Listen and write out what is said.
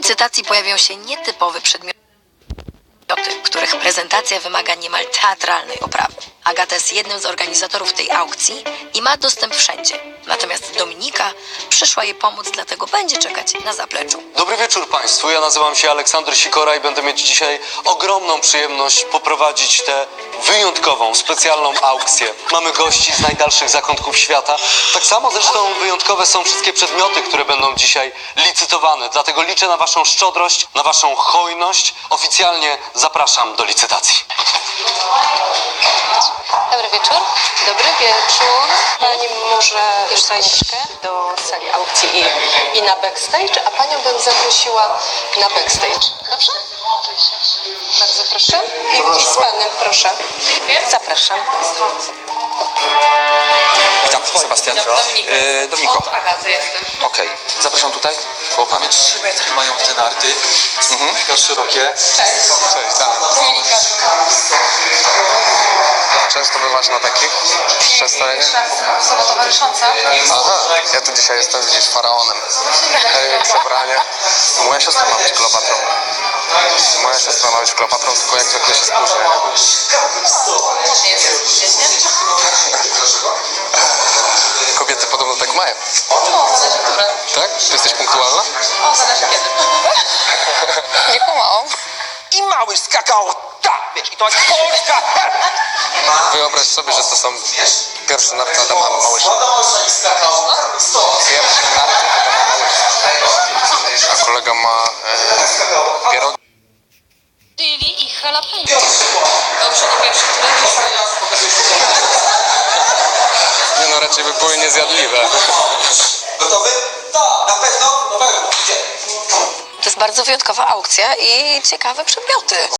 licytacji pojawią się nietypowe przedmioty, których prezentacja wymaga niemal teatralnej oprawy. Agata jest jednym z organizatorów tej aukcji i ma dostęp wszędzie. Natomiast Dominika przyszła jej pomóc, dlatego będzie czekać na zapleczu. Dobry wieczór Państwu, ja nazywam się Aleksander Sikora i będę mieć dzisiaj ogromną przyjemność poprowadzić tę wyjątkową, specjalną aukcję. Mamy gości z najdalszych zakątków świata. Tak samo zresztą wyjątkowe są wszystkie przedmioty, które będą dzisiaj licytowane. Dlatego liczę na Waszą szczodrość, na Waszą hojność. Oficjalnie zapraszam do licytacji. Dobry wieczór. Dobry wieczór. Pani może już zajść do sali aukcji i, i na backstage, a Panią bym zaprosiła na backstage. Dobrze? Bardzo proszę. I, i z Panem. Zapraszam. Witam, Sebastian. E, Dominiko. Od Agaty jestem. Okej, zapraszam tutaj. Bo panie 3 metry mają te narty. Mhm. Mega szerokie. Cześć. Cześć, Damian. Dominika. Często bywasz na takich przestajach? Osoba towarzysząca. Aha, ja tu dzisiaj jestem, widzisz, faraonem. Ej, przebranie. Moja siostra ma być Kleopatrą. Moja siostra ma być Kleopatrą, tylko jak zwykle się spóźnia. nie? Tak mają. O, zależy które. Tak? Ty jesteś punktualna? O, zależy kiedy. Nie kumałam. i mały skakał tak, wiesz, i to jest Polska. Wyobraź sobie, że to są pierwsze narty Adama Małysia. Pierwsze narty Adama Małysia. A kolega ma e, pierogi. Chili i jalapeno. Dobrze, nie pierwszy, który Nie no, raczej by były niezjadliwe. Bardzo wyjątkowa aukcja i ciekawe przedmioty.